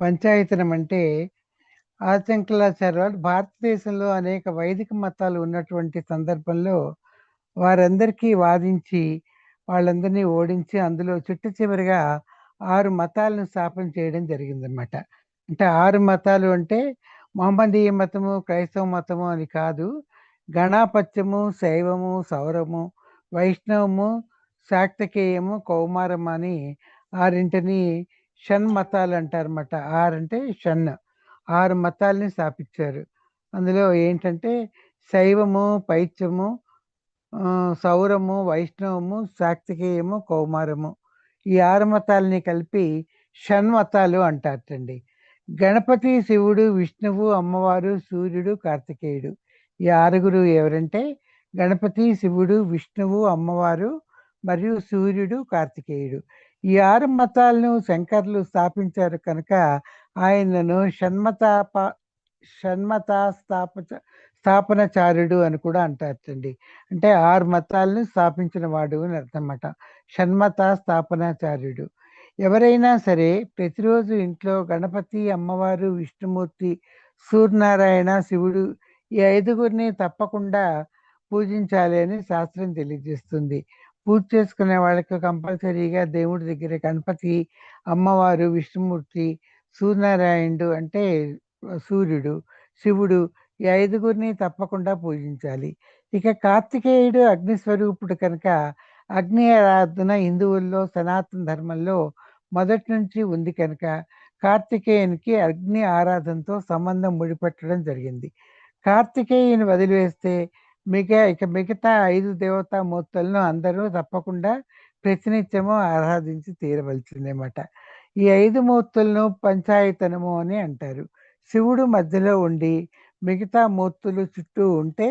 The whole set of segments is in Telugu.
పంచాయతనం అంటే ఆదిశంకరాచార్య వారు భారతదేశంలో అనేక వైదిక మతాలు ఉన్నటువంటి సందర్భంలో వారందరికీ వాదించి వాళ్ళందరినీ ఓడించి అందులో చిట్ట చివరిగా ఆరు మతాలను స్థాపన చేయడం జరిగిందనమాట అంటే ఆరు మతాలు అంటే మహమ్మదీయ మతము క్రైస్తవ మతము అని కాదు. గణాపత్యము శైవము సౌరము వైష్ణవము శాక్తకేయము కౌమారం అని ఆరింటిని షణ్ మతాలు అంటారన్నమాట ఆరు అంటే షణ్. ఆరు మతాలని స్థాపించారు. అందులో ఏంటంటే శైవము పైత్యము సౌరము వైష్ణవము శాక్తికేయము కౌమారము. ఈ ఆరు మతాలని కలిపి షణ్మతాలు అంటారటండి. గణపతి శివుడు విష్ణువు అమ్మవారు సూర్యుడు కార్తికేయుడు. ఈ ఆరుగురు ఎవరంటే గణపతి శివుడు విష్ణువు అమ్మవారు మరియు సూర్యుడు కార్తికేయుడు. ఈ ఆరు మతాలను శంకర్లు స్థాపించారు కనుక ఆయనను షణ్మతాప షణ్మత స్థాప స్థాపనచారుడు అని కూడా అంటారండి అంటే ఆరు మతాలను స్థాపించిన వాడు అని అర్థమాట షణ్మత స్థాపనాచార్యుడు. ఎవరైనా సరే ప్రతిరోజు ఇంట్లో గణపతి అమ్మవారు విష్ణుమూర్తి సూర్యనారాయణ శివుడు ఈ ఐదుగురిని తప్పకుండా పూజించాలి అని శాస్త్రం తెలియజేస్తుంది. పూజ చేసుకునే వాళ్ళకి కంపల్సరీగా దేవుడి దగ్గర. గణపతి అమ్మవారు విష్ణుమూర్తి సూర్యనారాయణుడు అంటే సూర్యుడు శివుడు ఈ ఐదుగురిని తప్పకుండా పూజించాలి. ఇక కార్తికేయుడు అగ్నిస్వరూపుడు కనుక అగ్ని ఆరాధన హిందువుల్లో సనాతన ధర్మంలో మొదటి నుంచి ఉంది కనుక కార్తికేయునికి అగ్ని ఆరాధనతో సంబంధం ముడిపెట్టడం జరిగింది. కార్తికేయుని వదిలివేస్తే మిగతా ఇక మిగతా ఐదు దేవతా మూర్తులను అందరూ తప్పకుండా ప్రతినిత్యము ఆరాధించి తీరవలసిందన్నమాట ఈ ఐదు మూర్తులను పంచాయతనము అని అంటారు. శివుడు మధ్యలో ఉండి మిగతా మూర్తులు చుట్టూ ఉంటే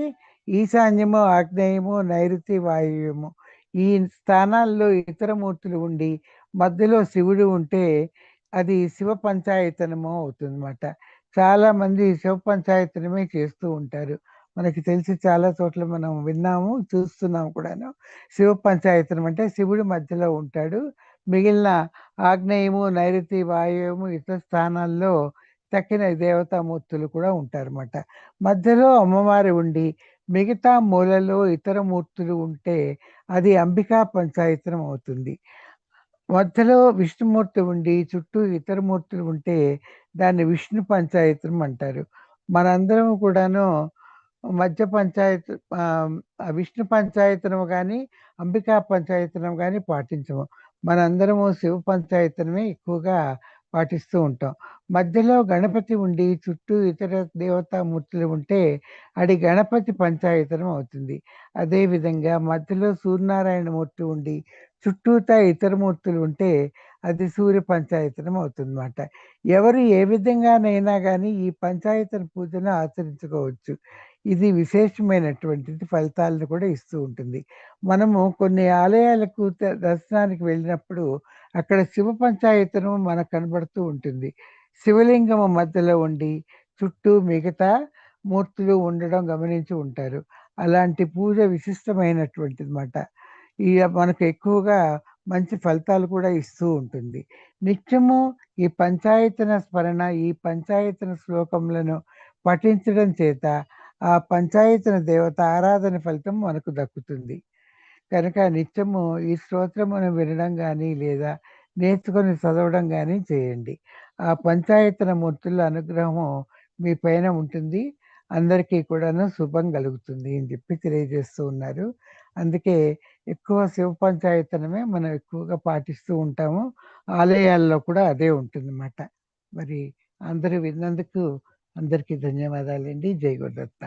ఈశాన్యము ఆగ్నేయము నైరుతి వాయువ్యము ఈ స్థానాల్లో ఇతర మూర్తులు ఉండి మధ్యలో శివుడు ఉంటే అది శివ పంచాయతనము అవుతుందన్నమాట. అన్నమాట చాలామంది శివ పంచాయతనమే చేస్తూ ఉంటారు. మనకి తెలిసి చాలా చోట్ల మనం విన్నాము చూస్తున్నాము కూడాను. శివ పంచాయతనం అంటే శివుడు మధ్యలో ఉంటాడు. మిగిలిన ఆగ్నేయము నైరుతి వాయువు ఇతర స్థానాల్లో తక్కిన దేవతామూర్తులు కూడా ఉంటారన్నమాట. మధ్యలో అమ్మవారి ఉండి మిగతా మూలలో ఇతర మూర్తులు ఉంటే అది అంబికా పంచాయతనం అవుతుంది. మధ్యలో విష్ణుమూర్తి ఉండి చుట్టూ ఇతర మూర్తులు ఉంటే దాన్ని విష్ణు పంచాయతనం అంటారు. మనందరం కూడాను మధ్య పంచాయత్ విష్ణు పంచాయతనం కానీ అంబికా పంచాయతనం కానీ పాటించము. మనందరము శివ పంచాయతనమే ఎక్కువగా పాటిస్తూ ఉంటాం. మధ్యలో గణపతి ఉండి చుట్టూ ఇతర దేవతామూర్తులు ఉంటే అది గణపతి పంచాయతనం అవుతుంది. అదేవిధంగా మధ్యలో సూర్యనారాయణ మూర్తి ఉండి చుట్టూతా ఇతర మూర్తులు ఉంటే అది సూర్య పంచాయతనం అవుతుందన్నమాట. ఎవరు ఏ విధంగానైనా కానీ ఈ పంచాయతన పూజను ఆచరించుకోవచ్చు. ఇది విశేషమైనటువంటిది ఫలితాలను కూడా ఇస్తూ ఉంటుంది. మనము కొన్ని ఆలయాలకు ద- దర్శనానికి వెళ్ళినప్పుడు అక్కడ శివ పంచాయతను మనకు కనబడుతూ ఉంటుంది. శివలింగం మధ్యలో ఉండి చుట్టూ మిగతా మూర్తులు ఉండడం గమనించి ఉంటారు. అలాంటి పూజ విశిష్టమైనటువంటిది అన్నమాట ఈ మనకు ఎక్కువగా మంచి ఫలితాలు కూడా ఇస్తూ ఉంటుంది. నిత్యము ఈ పంచాయతన స్మరణ ఈ పంచాయతన శ్లోకములను పఠించడం చేత ఆ పంచాయతన దేవత ఆరాధన ఫలితం మనకు దక్కుతుంది. కనుక నిత్యము ఈ స్తోత్రమును వినడం కానీ లేదా నేర్చుకొని చదవడం కానీ చేయండి. ఆ పంచాయతన మూర్తుల అనుగ్రహము మీ పైన ఉంటుంది. అందరికీ కూడాను శుభం కలుగుతుంది అని చెప్పి తెలియజేస్తూ ఉన్నారు. అందుకే ఎక్కువ శివ పంచాయతనమే మనం ఎక్కువగా పాటిస్తూ ఉంటాము. ఆలయాల్లో కూడా అదే ఉంటుందన్నమాట. మరి అందరూ విన్నందుకు అందరికీ ధన్యవాదాలండి. జై గురుదత్త